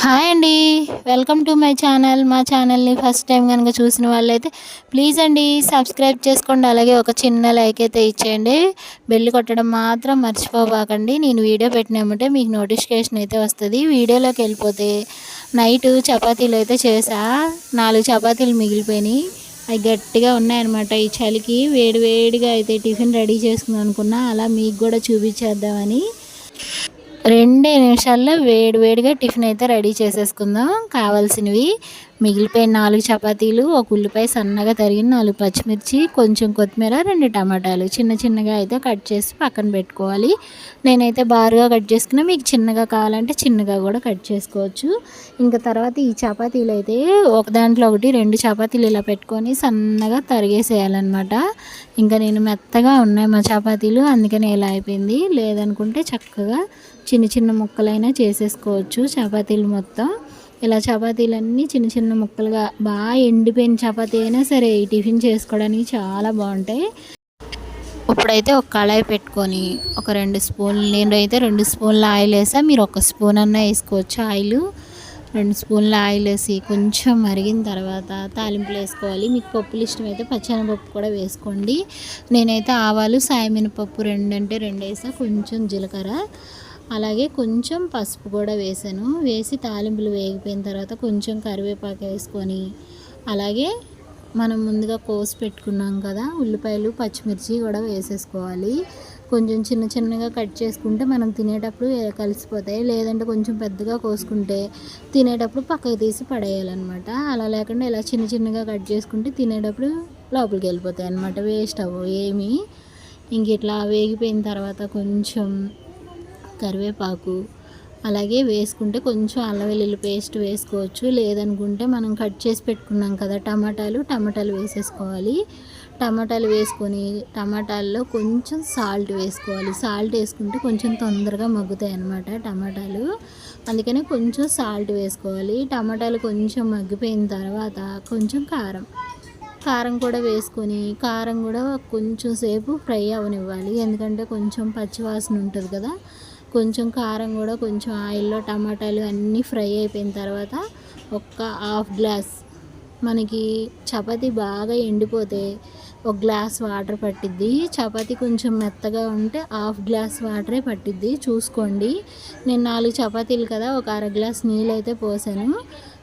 Hi అండి. Welcome to my channel. మా ఛానల్ని ఫస్ట్ టైం కనుక చూసిన వాళ్ళైతే ప్లీజ్ అండి సబ్స్క్రైబ్ చేసుకోండి. అలాగే ఒక చిన్న లైక్ అయితే ఇచ్చేయండి. బెల్ కొట్టడం మాత్రం మర్చిపోబాకండి. నేను వీడియో పెట్టినామంటే మీకు నోటిఫికేషన్ అయితే వస్తుంది. వీడియోలోకి వెళ్ళిపోతే నైట్ చపాతీలు అయితే చేసా. నాలుగు చపాతీలు మిగిలిపోయినాయి. అవి గట్టిగా ఉన్నాయన్నమాట. ఈ చలికి వేడి వేడిగా అయితే టిఫిన్ రెడీ చేసుకుందాం అనుకున్నా. అలా మీకు కూడా చూపించేద్దామని. రెండే నిమిషాల్లో వేడి వేడిగా టిఫిన్ అయితే రెడీ చేసేసుకుందాం. కావాల్సినవి మిగిలిపోయిన నాలుగు చపాతీలు ఒక ఉల్లిపాయ సన్నగా తరిగిన నాలుగు పచ్చిమిర్చి కొంచెం కొత్తిమీర రెండు టమాటాలు. చిన్న చిన్నగా అయితే కట్ చేసి పక్కన పెట్టుకోవాలి. నేనైతే బారుగా కట్ చేసుకున్నా. మీకు చిన్నగా కావాలంటే చిన్నగా కూడా కట్ చేసుకోవచ్చు. ఇంకా తర్వాత ఈ చపాతీలు అయితే ఒక దాంట్లో ఒకటి రెండు చపాతీలు ఇలా పెట్టుకొని సన్నగా తరిగేసేయాలన్నమాట. ఇంకా నేను మెత్తగా ఉన్నాయి మా చపాతీలు అందుకని ఇలా అయిపోయింది. లేదనుకుంటే చక్కగా చిన్న చిన్న ముక్కలైనా చేసేసుకోవచ్చు చపాతీలు మొత్తం. ఇలా చపాతీలన్నీ చిన్న చిన్న ముక్కలుగా బాగా ఎండిపోయిన చపాతీ అయినా సరే ఈ టిఫిన్ చేసుకోవడానికి చాలా బాగుంటాయి. ఇప్పుడైతే ఒక కళాయి పెట్టుకొని ఒక రెండు స్పూన్లు నేను అయితే రెండు స్పూన్ల ఆయిల్ వేసా. మీరు ఒక స్పూన్ అన్నా వేసుకోవచ్చు ఆయిల్. రెండు స్పూన్ల ఆయిల్ వేసి కొంచెం మరిగిన తర్వాత తాలింపులు వేసుకోవాలి. మీకు పప్పులు ఇష్టమైతే పచ్చెనపప్పు కూడా వేసుకోండి. నేనైతే ఆవాలు సాయమినపప్పు రెండు అంటే రెండు వేసా. కొంచెం జీలకర్ర. అలాగే కొంచెం పసుపు కూడా వేసాను. వేసి తాలింపులు వేగిపోయిన తర్వాత కొంచెం కరివేపాకు వేసుకొని అలాగే మనం ముందుగా కోసి పెట్టుకున్నాం కదా ఉల్లిపాయలు పచ్చిమిర్చి కూడా వేసేసుకోవాలి. కొంచెం చిన్న చిన్నగా కట్ చేసుకుంటే మనం తినేటప్పుడు కలిసిపోతాయి. లేదంటే కొంచెం పెద్దగా కోసుకుంటే తినేటప్పుడు పక్కకు తీసి పడేయాలన్నమాట. అలా లేకుండా ఇలా చిన్న చిన్నగా కట్ చేసుకుంటే తినేటప్పుడు లోపలికి వెళ్ళిపోతాయి అన్నమాట. వేస్ట్ అవ్వవు ఏమి. ఇంక ఇట్లా వేగిపోయిన తర్వాత కొంచెం కరివేపాకు అలాగే వేసుకుంటే కొంచెం అల్లం వెల్లుల్లి పేస్ట్ వేసుకోవచ్చు. లేదనుకుంటే మనం కట్ చేసి పెట్టుకున్నాం కదా టమాటాలు టమాటాలు వేసేసుకోవాలి. టమాటాలు వేసుకొని టమాటాల్లో కొంచెం సాల్ట్ వేసుకోవాలి. సాల్ట్ వేసుకుంటే కొంచెం తొందరగా మగ్గుతాయి అన్నమాట టమాటాలు. అందుకనే కొంచెం సాల్ట్ వేసుకోవాలి. టమాటాలు కొంచెం మగ్గిపోయిన తర్వాత కొంచెం కారం. కారం కూడా వేసుకొని కారం కూడా కొంచెం సేపు ఫ్రై అవనివ్వాలి. ఎందుకంటే కొంచెం పచ్చివాసన ఉంటుంది కదా. కొంచెం కారం కూడా కొంచెం ఆయిల్లో టమాటాలు అన్నీ ఫ్రై అయిపోయిన తర్వాత ఒక్క హాఫ్ గ్లాస్ మనకి చపాతి బాగా ఎండిపోతే ఒక గ్లాస్ వాటర్ పట్టిద్ది. చపాతి కొంచెం మెత్తగా ఉంటే హాఫ్ గ్లాస్ వాటరే పట్టిద్ది. చూసుకోండి. నేను నాలుగు చపాతీలు కదా ఒక అర గ్లాస్ నీళ్ళు అయితే పోసాను.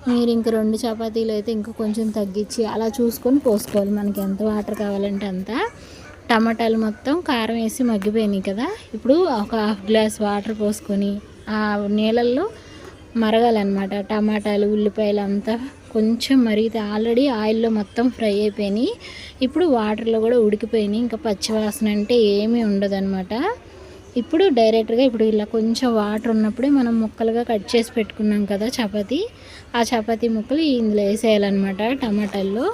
మీరు ఇంక రెండు చపాతీలు అయితే ఇంకా కొంచెం తగ్గించి అలా చూసుకొని పోసుకోవాలి. మనకి ఎంత వాటర్ కావాలంటే అంత. టమాటాలు మొత్తం కారం వేసి మగ్గిపోయినాయి కదా. ఇప్పుడు ఒక హాఫ్ గ్లాస్ వాటర్ పోసుకొని ఆ నీళ్ళల్లో మరగాలన్నమాట. టమాటాలు ఉల్లిపాయలు అంతా కొంచెం మరిగితే ఆల్రెడీ ఆయిల్లో మొత్తం ఫ్రై అయిపోయినాయి. ఇప్పుడు వాటర్లో కూడా ఉడికిపోయినాయి. ఇంకా పచ్చివాసన అంటే ఏమీ ఉండదన్నమాట. ఇప్పుడు డైరెక్ట్గా ఇప్పుడు ఇలా కొంచెం వాటర్ ఉన్నప్పుడే మనం ముక్కలుగా కట్ చేసి పెట్టుకున్నాం కదా చపాతి. ఆ చపాతీ ముక్కలు ఇందులో వేసేయాలన్నమాట టమాటాల్లో.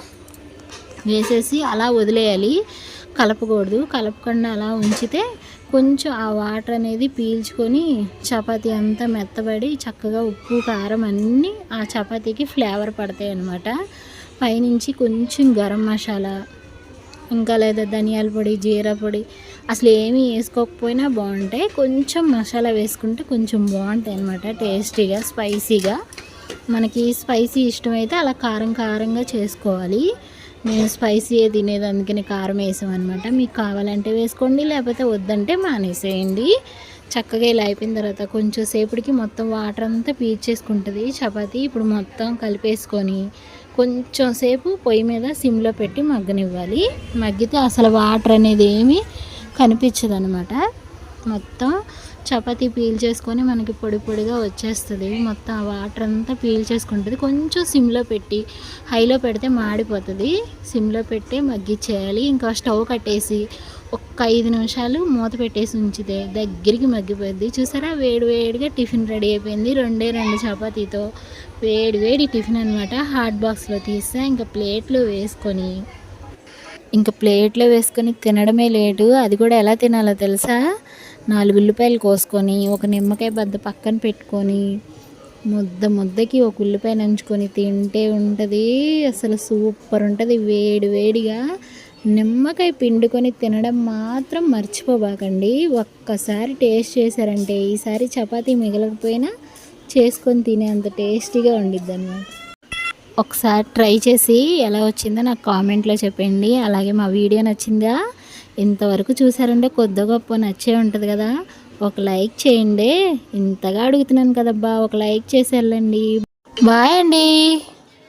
వేసేసి అలా వదిలేయాలి. కలపకూడదు. కలపకుండా అలా ఉంచితే కొంచెం ఆ వాటర్ అనేది పీల్చుకొని చపాతీ అంతా మెత్తబడి చక్కగా ఉప్పు కారం అన్నీ ఆ చపాతీకి ఫ్లేవర్ పడతాయి అన్నమాట. పైనుంచి కొంచెం గరం మసాలా ఇంకా లేదా ధనియాల పొడి జీరా పొడి అసలు ఏమీ వేసుకోకపోయినా బాగుంటాయి. కొంచెం మసాలా వేసుకుంటే కొంచెం బాగుంటాయి అనమాట టేస్టీగా స్పైసీగా. మనకి స్పైసీ ఇష్టమైతే అలా కారం కారంగా చేసుకోవాలి. నేను స్పైసీ తినేది అందుకని కారం వేసామన్నమాట మీకు కావాలంటే వేసుకోండి లేకపోతే వద్దంటే మానేసేయండి. చక్కగా ఇలా అయిపోయిన తర్వాత కొంచెం సేపటికి మొత్తం వాటర్ అంతా పీల్చేసుకుంటుంది చపాతీ ఇప్పుడు మొత్తం కలిపేసుకొని కొంచెం సేపు పొయ్యి మీద సిమ్లో పెట్టి మగ్గనివ్వాలి. మగ్గితే అసలు వాటర్ అనేది ఏమీ కనిపించదు అనమాట మొత్తం చపాతీ పీల్ చేసుకొని మనకి పొడి పొడిగా వచ్చేస్తుంది. మొత్తం ఆ వాటర్ అంతా పీల్ చేసుకుంటుంది. కొంచెం సిమ్లో పెట్టి హైలో పెడితే మాడిపోతుంది. సిమ్లో పెట్టి మగ్గిచ్చేయాలి. ఇంకా స్టవ్ కట్టేసి ఒక్క ఐదు నిమిషాలు మూత పెట్టేసి ఉంచితే దగ్గరికి మగ్గిపోద్ది. చూసారా? వేడి వేడిగా టిఫిన్ రెడీ అయిపోయింది. రెండే రెండు చపాతీతో వేడి వేడి టిఫిన్ అనమాట హాట్ బాక్స్లో తీస్తే ఇంకా ప్లేట్లో వేసుకొని ఇంకా ప్లేట్లో వేసుకొని తినడమే లేటు అది కూడా ఎలా తినాలో తెలుసా? నాలుగు ఉల్లిపాయలు కోసుకొని ఒక నిమ్మకాయ బద్ద పక్కన పెట్టుకొని ముద్ద ముద్దకి ఒక ఉల్లిపాయ నంచుకొని తింటే ఉంటుంది. అసలు సూపర్ ఉంటుంది. వేడి వేడిగా నిమ్మకాయ పిండుకొని తినడం మాత్రం మర్చిపోబాకండి. ఒక్కసారి టేస్ట్ చేశారంటే ఈసారి చపాతీ మిగలకపోయినా చేసుకొని తినే అంత టేస్టీగా ఉండిద్ది అనమాట ఒకసారి ట్రై చేసి ఎలా వచ్చిందో నాకు కామెంట్లో చెప్పండి. అలాగే మా వీడియో నచ్చిందా? ఇంతవరకు చూసారంటే కొద్ది గొప్ప నచ్చే ఉంటుంది కదా. ఒక లైక్ చేయండి. ఇంతగా అడుగుతున్నాను కదబ్బా. ఒక లైక్ చేసి వెళ్ళండి. బాయ్ అండి.